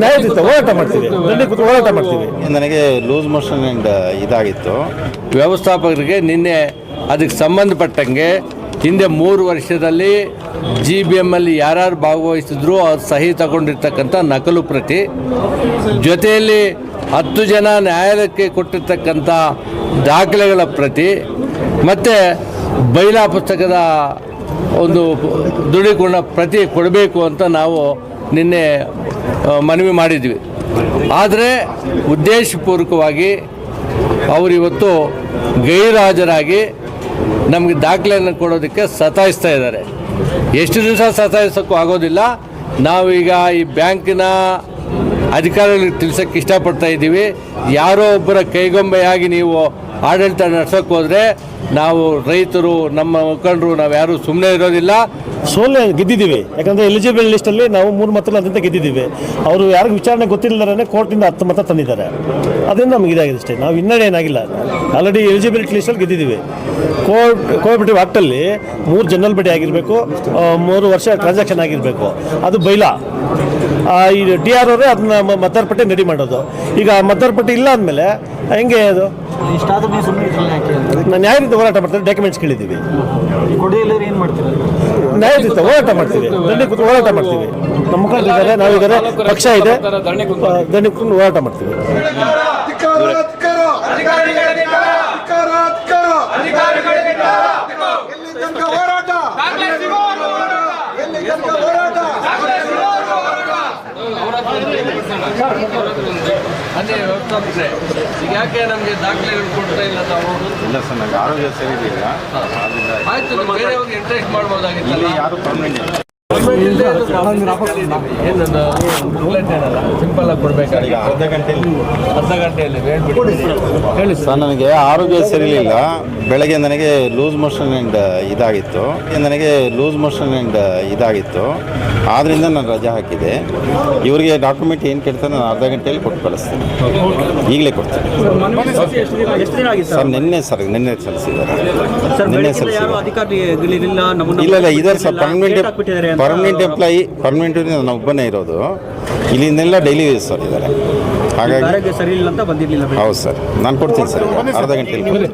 ನ್ಯಾಯಯುತ ಹೋರಾಟ ಮಾಡ್ತೀವಿ. ದಂಡಿ ಕೂತು ಹೋರಾಟ ಮಾಡ್ತೀವಿ. ನನಗೆ ಲೂಸ್ ಮೋಷನ್ ಆ್ಯಂಡ್ ಇದಾಗಿತ್ತು. ವ್ಯವಸ್ಥಾಪಕರಿಗೆ ನಿನ್ನೆ ಅದಕ್ಕೆ ಸಂಬಂಧಪಟ್ಟಂಗೆ ಹಿಂದೆ ಮೂರು ವರ್ಷದಲ್ಲಿ ಜಿ ಬಿ ಎಮ್ಮಲ್ಲಿ ಯಾರ್ಯಾರು ಭಾಗವಹಿಸಿದ್ರು ಅವ್ರು ಸಹಿ ತಗೊಂಡಿರ್ತಕ್ಕಂಥ ನಕಲು ಪ್ರತಿ. ಜೊತೆಯಲ್ಲಿ ಹತ್ತು ಜನ ನ್ಯಾಯಾಲಯಕ್ಕೆ ಕೊಟ್ಟಿರ್ತಕ್ಕಂಥ ದಾಖಲೆಗಳ ಪ್ರತಿ. ಮತ್ತು ಬೈಲಾ ಪುಸ್ತಕದ ಒಂದು ದೃಢೀಕರಣ ಪ್ರತಿ ಕೊಡಬೇಕು ಅಂತ ನಾವು ನಿನ್ನೆ ಮನವಿ ಮಾಡಿದ್ವಿ. ಆದರೆ ಉದ್ದೇಶಪೂರ್ವಕವಾಗಿ ಅವರಿವತ್ತು ಗೈರಾಜರಾಗಿ ನಮಗೆ ದಾಖಲೆಯನ್ನು ಕೊಡೋದಕ್ಕೆ ಸತಾಯಿಸ್ತಾ ಇದ್ದಾರೆ. ಎಷ್ಟು ದಿವಸ ಸತಾಯಿಸೋಕ್ಕೂ ಆಗೋದಿಲ್ಲ. ನಾವೀಗ ಈ ಬ್ಯಾಂಕಿನ ಅಧಿಕಾರಿಗಳಿಗೆ ತಿಳಿಸೋಕ್ಕೆ ಇಷ್ಟಪಡ್ತಾ ಇದ್ದೀವಿ. ಯಾರೋ ಒಬ್ಬರ ಕೈಗೊಂಬೆಯಾಗಿ ನೀವು ಆಡಳಿತ ನಡೆಸೋಕೆ ಹೋದರೆ ನಾವು ರೈತರು, ನಮ್ಮ ಮುಖಂಡರು ನಾವು ಯಾರೂ ಸುಮ್ಮನೆ ಇರೋದಿಲ್ಲ. ಸೋಲೆ ಗೆದ್ದಿದ್ದೀವಿ. ಯಾಕಂದ್ರೆ ಎಲಿಜಿಬಲ್ ಲಿಸ್ಟಲ್ಲಿ ನಾವು ಮೂರು ಮತಗಳು ಅಂತ ಗೆದ್ದಿದ್ದೀವಿ. ಅವರು ಯಾರಿಗೂ ವಿಚಾರಣೆ ಗೊತ್ತಿಲ್ಲದೇ ಕೋರ್ಟಿಂದ ಹತ್ತು ಮತ ತಂದಿದ್ದಾರೆ. ಅದರಿಂದ ನಮ್ಗೆ ಇದಾಗಿದೆ ಅಷ್ಟೇ. ನಾವು ಹಿನ್ನಡೆ ಏನಾಗಿಲ್ಲ. ಆಲ್ರೆಡಿ ಎಲಿಜಿಬಿಲಿಟಿ ಲಿಸ್ಟಲ್ಲಿ ಗೆದ್ದಿದ್ದೀವಿ. ಕೋರ್ಟ್ ಕೋಆಪರೇಟಿವ್ ಆ್ಯಕ್ಟಲ್ಲಿ ಮೂರು ಜನರಲ್ ಬಡ್ಡಿ ಆಗಿರಬೇಕು ಮೂರು ವರ್ಷ ಟ್ರಾನ್ಸಾಕ್ಷನ್ ಆಗಿರಬೇಕು. ಅದು ಬೈಲ. ಈ ಡಿ ಆರ್ ಅವರೇ ಅದನ್ನ ಮತದಾರ ಪಟ್ಟಿ ರೆಡಿ ಮಾಡೋದು. ಈಗ ಮತದಾರ ಪಟ್ಟಿ ಇಲ್ಲ ಅಂದಮೇಲೆ, ಹೆಂಗೆ ಅದು? ನಾನು ನ್ಯಾಯಯುತ ಹೋರಾಟ ಮಾಡ್ತಾರೆ ಡಾಕ್ಯುಮೆಂಟ್ಸ್ ಕೇಳಿದ್ದೀವಿ. ನ್ಯಾಯಯುತ ಹೋರಾಟ ಮಾಡ್ತೀವಿ ದಂಡಿ ಕೂತು ಹೋರಾಟ ಮಾಡ್ತೀವಿ. ನಮ್ಮ ಮುಖಂಡರಿದ್ದಾರೆ ನಾವಿದ್ದಾರೆ ಪಕ್ಷ ಇದೆ ದಂಡಿ ಕೂತ್ಕೊಂಡು ಹೋರಾಟ ಮಾಡ್ತೀವಿ. ಹೋರಾಟ. ಅದೇ ವ್ಯವಸ್ಥಾಪಕರೇ ಈಗ ಯಾಕೆ ನಮಗೆ ದಾಖಲೆಗಳು ಕೊಡ್ತಾ ಇಲ್ಲ ತಾವು? ಇಲ್ಲ ಸರ್ ನನಗೆ ಆರೋಗ್ಯ ಸರಿ ಇದೆಯಲ್ಲ ಆಯ್ತು ಬೇರೆ ಬೇರೆಯವ್ರಿಗೆ ಇಂಟ್ರೆಸ್ಟ್ ಮಾಡ್ಬೋದಾಗಿತ್ತು ಯಾರು ಪರ್ಮನೆಂಟ್ ಇಲ್ಲ. ಸಿಂಪಲ್ ಆಗಿ ಕೊಡ್ಬೇಕಾಗಿ ಈಗ ಅರ್ಧ ಗಂಟೆಯಲ್ಲಿ ಅರ್ಧ ಗಂಟೆಯಲ್ಲಿ ಹೇಳ್ಬಿಡಿ ಹೇಳಿ ಸರ್ ನನಗೆ ಆರೋಗ್ಯ ಸರಿ ಇರಲಿಲ್ಲ ಬೆಳಗ್ಗೆ ನನಗೆ ಲೂಸ್ ಮೋಷನ್ ಆ್ಯಂಡ್ ಇದಾಗಿತ್ತು. ನನಗೆ ಲೂಸ್ ಮೋಷನ್ ಆ್ಯಂಡ್ ಇದಾಗಿತ್ತು. ಆದ್ದರಿಂದ ನಾನು ರಜೆ ಹಾಕಿದೆ. ಇವರಿಗೆ ಡಾಕ್ಯುಮೆಂಟ್ ಏನು ಕೇಳ್ತಾರೆ ನಾನು ಅರ್ಧ ಗಂಟೆಯಲ್ಲಿ ಕೊಟ್ಟು ಕಳಿಸ್ತೀನಿ. ಈಗಲೇ ಕೊಡ್ತೀನಿ. ಸರ್ ನಿನ್ನೆ ಸರ್ ನಿನ್ನೆ ಸಲ್ಲಿಸಿದ್ದಾರೆ. ನಿನ್ನೆ ಸಲ್ಲಿಸಿದ್ದಾರೆ. ಇಲ್ಲ ಇಲ್ಲ ಇದ್ದಾರೆ sir permanent. Permanent employee permanent ನಾನು ಒಬ್ಬನೇ ಇರೋದು. ಇಲ್ಲಿಂದೆಲ್ಲ ಡೈಲಿ ವೇಸ್ ಸರ್ ಇದ್ದಾರೆ. ಹಾಗಾಗಿ ಆರೋಗ್ಯ ಸರಿ ಇಲ್ಲ ಅಂತ ಬಂದಿರಲಿಲ್ಲ ಹೌದು ಸರ್. ನಾನು ಕೊಡ್ತೀನಿ ಸರ್ ಅರ್ಧ ಗಂಟೆಯಲ್ಲಿ